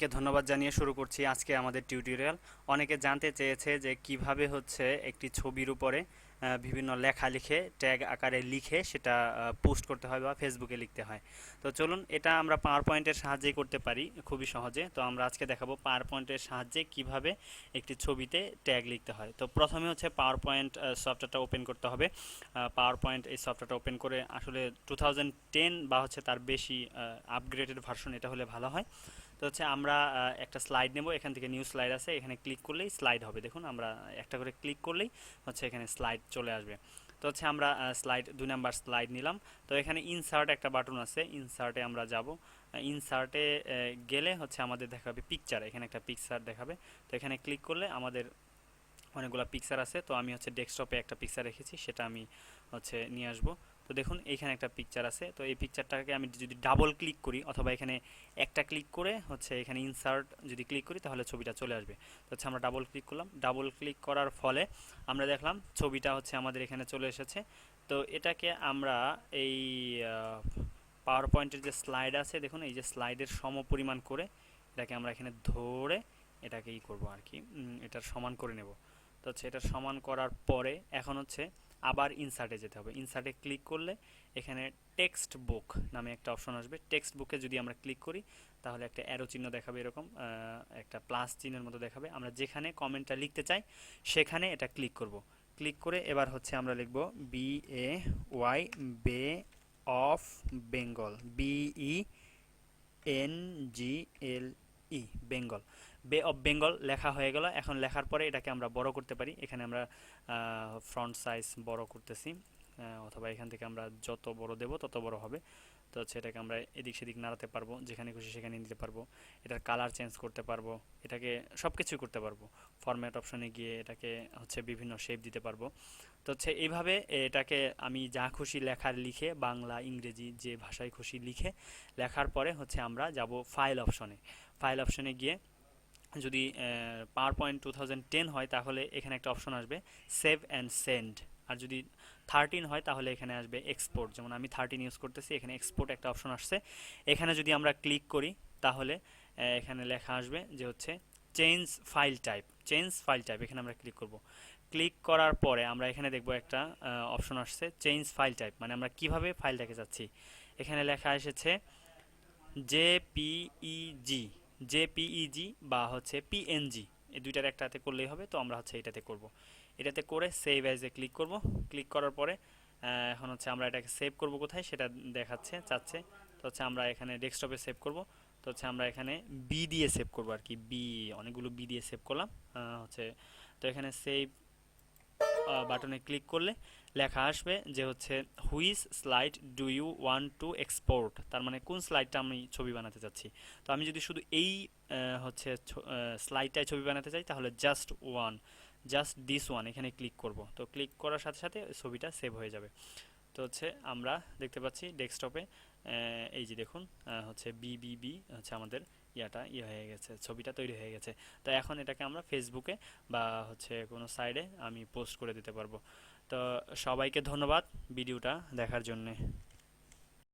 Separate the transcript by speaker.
Speaker 1: কে ধন্যবাদ জানিয়ে শুরু করছি আজকে আমাদের টিউটোরিয়াল অনেকে জানতে চেয়েছে যে কীভাবে হচ্ছে একটি ছবির উপরে বিভিন্ন লেখা লিখে ট্যাগ আকারে লিখে সেটা পোস্ট করতে হয় বা ফেসবুকে লিখতে হয়। তো চলুন এটা আমরা পাওয়ার পয়েন্টের সাহায্যেই করতে পারি খুবই সহজে। তো আমরা আজকে দেখাবো পাওয়ার পয়েন্টের সাহায্যে কীভাবে একটি ছবিতে ট্যাগ লিখতে হয়। তো প্রথমে হচ্ছে পাওয়ার পয়েন্ট সফটওয়্যারটা ওপেন করতে হবে। পাওয়ার পয়েন্ট এই সফটওয়্যারটা ওপেন করে আসলে টু বা হচ্ছে তার বেশি আপগ্রেডেড ভার্সন এটা হলে ভালো হয়। তো হচ্ছে আমরা একটা স্লাইড নেব। এখান থেকে নিউ স্লাইড আছে, এখানে ক্লিক করলেই স্লাইড হবে। দেখুন, আমরা একটা করে ক্লিক করলেই হচ্ছে এখানে স্লাইড চলে আসবে। তো হচ্ছে আমরা স্লাইড দুই নাম্বার স্লাইড নিলাম। তো এখানে ইনসার্ট একটা বাটন আছে ইনসার্টে আমরা যাব। ইনসার্টে গেলে হচ্ছে আমাদের দেখাবে পিকচার এখানে একটা পিকচার দেখাবে। তো এখানে ক্লিক করলে আমাদের অনেকগুলো পিকচার আছে। তো আমি হচ্ছে ডেস্কটপে একটা পিকচার রেখেছি, সেটা আমি হচ্ছে নিয়ে আসব। তো দেখুন, এইখানে একটা পিকচার আছে। তো এই পিকচারটাকে আমি যদি ডাবল ক্লিক করি, অথবা এখানে একটা ক্লিক করে হচ্ছে এখানে ইনসার্ট যদি ক্লিক করি, তাহলে ছবিটা চলে আসবে। তো হচ্ছে আমরা ডাবল ক্লিক করলাম। ডাবল ক্লিক করার ফলে আমরা দেখলাম ছবিটা হচ্ছে আমাদের এখানে চলে এসেছে। তো এটাকে আমরা এই পাওয়ার পয়েন্টের যে স্লাইড আছে, দেখুন, এই যে স্লাইডের সমপরিমাণ করে এটাকে আমরা এখানে ধরে এটাকে ই করব আর কি। এটার সমান করে নেব। তো হচ্ছে এটা সমান করার পরে এখন হচ্ছে আবার ইনসার্টে যেতে হবে। ইনসার্টে ক্লিক করলে এখানে টেক্সট বুক নামে একটা অপশন আসবে। টেক্সট বুকে যদি আমরা ক্লিক করি, তাহলে একটা অ্যারো চিহ্ন দেখাবে এরকম একটা প্লাস চিহ্নের মতো দেখাবে। আমরা যেখানে কমেন্টটা লিখতে চাই, সেখানে এটা ক্লিক করব। ক্লিক করে এবার হচ্ছে আমরা লিখব B A Y bay of Bengal B E N G L E, Bengal. Bay of Bengal লেখা হয়ে গেল। এখন লেখার পরে এটাকে আমরা বড় করতে পারি। এখানে আমরা ফ্রন্ট সাইজ বড় করতেছি। অথবা এখান থেকে আমরা যত বড় দেব তত বড় হবে। তো হচ্ছে এটাকে আমরা এদিক সেদিক নাড়াতে পারব, যেখানে খুশি সেখানে নিতে পারব। এটার কালার চেঞ্জ করতে পারব, এটাকে সব কিছুই করতে পারব। ফরম্যাট অপশনে গিয়ে এটাকে হচ্ছে বিভিন্ন শেপ দিতে পারব। তো হচ্ছে এইভাবে এটাকে আমি যা খুশি লেখার লিখে, বাংলা, ইংরেজি যে ভাষায় খুশি লিখে, লেখার পরে হচ্ছে আমরা যাব ফাইল অপশনে ফাইল অপশনে গিয়ে যদি power point two thousand ten হয়, তাহলে এখানে একটা অপশন আসবে সেভ অ্যান্ড সেন্ড আর যদি থার্টিন হয়, তাহলে এখানে আসবে এক্সপোর্ট যেমন আমি থার্টিন ইউজ করতেছি, এখানে এক্সপোর্ট একটা অপশন আসছে। এখানে যদি আমরা ক্লিক করি, তাহলে এখানে লেখা আসবে যে হচ্ছে change file type change file type এখানে আমরা ক্লিক করব। ক্লিক করার পরে আমরা এখানে দেখব একটা অপশন আসছে চেঞ্জ ফাইল টাইপ মানে আমরা কীভাবে ফাইলটাকে যাচ্ছি? এখানে লেখা এসেছে জেপিইজি। জেপিইজি বা হচ্ছে পিএনজি। এই দুইটার একটাতে করলেই হবে, তো আমরা হচ্ছে এটাতে করব। এটাতে করে সেভ অ্যাজে ক্লিক করব। ক্লিক করার পরে এখন হচ্ছে আমরা এটাকে সেভ করব কোথায় সেটা দেখাচ্ছে, চাচ্ছে। তো হচ্ছে আমরা এখানে ডেস্কটপে সেভ করব। তো হচ্ছে আমরা এখানে বি দিয়ে সেভ করব আর কি। বি অনেকগুলো বি দিয়ে সেভ করলাম। হচ্ছে, তো এখানে সেভ বাটনে ক্লিক করলে লেখা আসবে যে হচ্ছে which slide do you want to export তার মানে কোন স্লাইডটা আমি ছবি বানাতে চাচ্ছি? তো আমি যদি শুধু এই হচ্ছে স্লাইডটায় ছবি বানাতে চাই, তাহলে just one just this one, এখানে ক্লিক করব। তো ক্লিক করার সাথে সাথে ছবিটা সেভ হয়ে যাবে। তো হচ্ছে আমরা দেখতে পাচ্ছি ডেস্কটপে এই যে দেখুন হচ্ছে বিবিবি হচ্ছে আমাদের ইয়াটা ইয়ে হয়ে গেছে, ছবিটা তৈরি হয়ে গেছে। তো এখন এটাকে আমরা ফেসবুকে বা হচ্ছে কোনো সাইডে আমি পোস্ট করে দিতে পারব। তো সবাইকে ধন্যবাদ ভিডিওটা দেখার জন্যে।